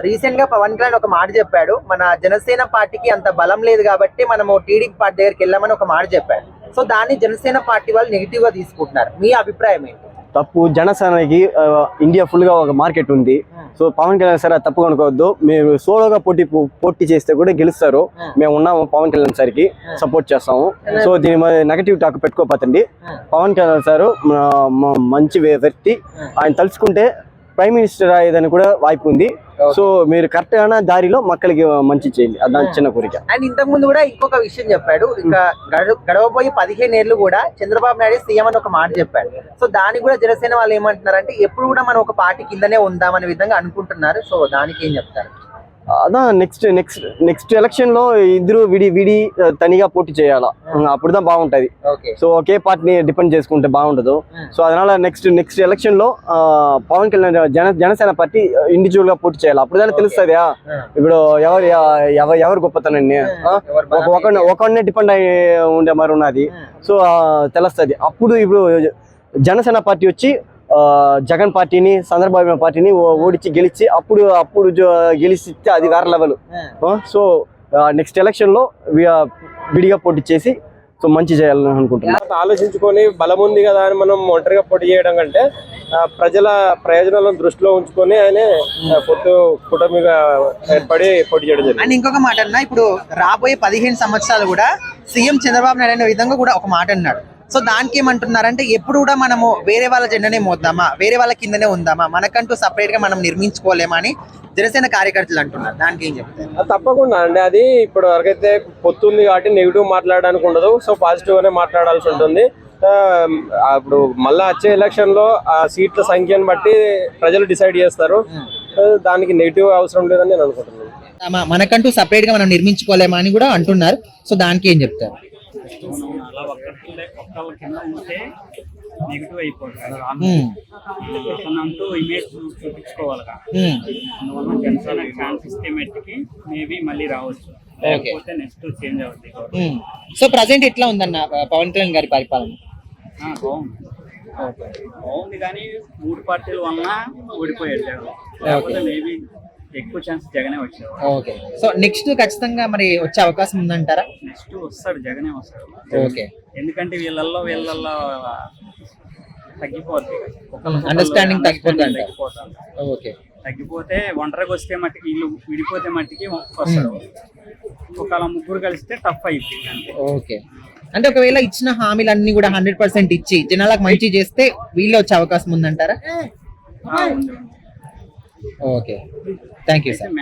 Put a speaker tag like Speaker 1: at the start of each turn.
Speaker 1: రీసెంట్గా పవన్ కళ్యాణ్ ఒక మాట చెప్పాడు మన జనసేన పార్టీకి అంత బలం లేదు కాబట్టి మనము టీడీపీ పార్టీ దగ్గరికి వెళ్ళామని ఒక మాట చెప్పాడు. సో దాన్ని జనసేన పార్టీ వాళ్ళు నెగిటివ్గా తీసుకుంటున్నారు. మీ అభిప్రాయం ఏంటి?
Speaker 2: తప్పు జనసేనకి ఇండియా ఫుల్గా ఒక మార్కెట్ ఉంది. సో పవన్ కళ్యాణ్ సార్ తప్పు అనుకోవద్దు. మీరు సోలోగా పోటీ పోటీ చేస్తే కూడా గెలుస్తారు. మేము. ఉన్నాము పవన్ కళ్యాణ్ సార్కి సపోర్ట్ చేస్తాము. సో దీని మీద నెగటివ్ టాక్ పెట్టుకోపోతండి. పవన్ కళ్యాణ్ సార్ మంచి వ్య- వ్యక్తి ఆయన తలుచుకుంటే ప్రైమ్ మినిస్టర్ అయ్యేదని కూడా వాయిపు ఉంది. సో మీరు కరెక్ట్గా దారిలో మక్కలకి మంచి చేయండి. దాని చిన్న కోరిక.
Speaker 1: అండ్ ఇంతకు ముందు కూడా ఇంకొక విషయం చెప్పాడు. ఇంకా hmm. గడవబోయే పదిహేను ఏళ్ళు కూడా చంద్రబాబు నాయుడు సీఎం అని ఒక మాట చెప్పాడు. సో దానికి కూడా జనసేన వాళ్ళు ఏమంటున్నారంటే ఎప్పుడు కూడా మనం ఒక పార్టీ కిందనే ఉందాం అనే విధంగా అనుకుంటున్నారు. సో దానికి ఏం చెప్తారు?
Speaker 2: అదా నెక్స్ట్ నెక్స్ట్ నెక్స్ట్ ఎలక్షన్లో ఇద్దరు విడి విడి తనిగా పోటీ చేయాలా. అప్పుడుదా బాగుంటది. సో ఒకే పార్టీని డిపెండ్ చేసుకుంటే బాగుండదు.
Speaker 1: Hmm.
Speaker 2: సో అదనాల నెక్స్ట్ నెక్స్ట్ ఎలక్షన్లో ఆ, పవన్ కళ్యాణ్ జన జనసేన పార్టీ ఇండివిజువల్గా పోటీ చేయాలి. అప్పుడుదానే తెలుస్తుంది ఇప్పుడు ఎవరు ఎవరు ఎవరు గొప్పతనాన్ని ఆ?
Speaker 1: ఎవరు
Speaker 2: ఒక ఒకరిని ఒకరినే డిపెండ్ అయి ఉండే మరి ఉన్నది. సో తెలుస్తది. అప్పుడు ఇప్పుడు జనసేన పార్టీ వచ్చి జగన్ పార్టీని చంద్రబాబు పార్టీని ఓడించి గెలిచి అప్పుడు అప్పుడు గెలిచిస్తే అది వేరే లెవెల్ సో నెక్స్ట్ ఎలక్షన్లో వి- విడిగా పోటీ చేసి సో మంచి చేయాలని అనుకుంటున్నాను
Speaker 3: ఆలోచించుకొని బలం ఉంది కదా అని మనం ఒంటరిగా పోటీ చేయడం కంటే ప్రజల ప్రయోజనాలను దృష్టిలో ఉంచుకొని ఆయనే పొత్తు కూటమిగా ఏర్పడి పోటీ చేయడం జరిగింది.
Speaker 1: అండ్ ఇంకొక మాట అన్న ఇప్పుడు రాబోయే పదిహేను సంవత్సరాలు కూడా సీఎం చంద్రబాబు నాయుడు అనే విధంగా కూడా ఒక మాట అన్నాడు. సో దానికి ఏమంటున్నారంటే ఎప్పుడు కూడా మనము వేరే వాళ్ళ జెండనే మోద్దామా? వేరే వాళ్ళ కిందనే ఉందామా? మనకంటూ సపరేట్గా మనం నిర్మించుకోలేమా అని జనసేన కార్యకర్తలు అంటున్నారు. దానికి ఏం చెప్తారు?
Speaker 3: తప్పకుండా అండి. అది ఇప్పుడు వరకైతే పొత్తు ఉంది కాబట్టి నెగిటివ్ మాట్లాడడానికి ఉండదు. సో పాజిటివ్ గానే మాట్లాడాల్సి ఉంటుంది. ఇప్పుడు మళ్ళా వచ్చే ఎలక్షన్లో ఆ సీట్ల సంఖ్యను బట్టి ప్రజలు డిసైడ్ చేస్తారు. ఆ, దానికి నెగిటివ్ అవసరం లేదని నేను అనుకుంటున్నాను.
Speaker 1: మన- మనకంటూ సపరేట్గా మనం నిర్మించుకోలేమా అని కూడా అంటున్నారు. సో దానికి ఏం చెప్తారు?
Speaker 4: అలా ఒక్కరి ఒక్కళ్ళ కింద ఉంటే నెగిటివ్ అయిపోతుంది. అతనంటూ ఇమేజ్ చూపించుకోవాలి కదా. అందువల్ల జనసేన ఛాన్స్ ఇస్తే మట్టికి మేబీ మళ్ళీ రావచ్చు. లేకపోతే నెక్స్ట్ చేంజ్ అవుతుంది.
Speaker 1: సో ప్రజెంట్ ఎట్లా ఉందన్న పవన్ కళ్యాణ్ గారి పరిపాలన?
Speaker 4: బాగుంది. బాగుంది కానీ మూడు పార్టీల వలన ఓడిపోయాడు లేకపోతే మేబీ ఎక్కువ ఛాన్స్ జగనే వచ్చాడు
Speaker 1: ఓకే. సో నెక్స్ట్ ఖచ్చితంగా మరి వచ్చే అవకాశం ఉందంటారా?
Speaker 4: నెక్స్ట్ వస్తాడు జగనే వస్తాడు.
Speaker 1: ఓకే.
Speaker 4: ఎందుకంటే వీళ్ళల్లో వీళ్ళల్లో తగ్గిపోద్ది.
Speaker 1: అండర్స్టాండింగ్ తగ్గిపోతుంది అంట
Speaker 4: తగ్గిపోతుంది
Speaker 1: ఓకే.
Speaker 4: తగ్గిపోతే ఒంటరిగా వస్తే మట్టికి వీళ్ళు విడిపోతే మట్టికి వస్తారు ఒకవేళ ముగ్గురు కలిస్తే టఫ్ అయిపోయింది
Speaker 1: ఓకే. అంటే ఒకవేళ ఇచ్చిన హామీలన్నీ కూడా హండ్రెడ్ పర్సెంట్ ఇచ్చి జనాలకు మంచి చేస్తే వీళ్ళు వచ్చే అవకాశం ఉందంటారా?
Speaker 4: ఆ, ఉంది.
Speaker 1: Okay thank you sir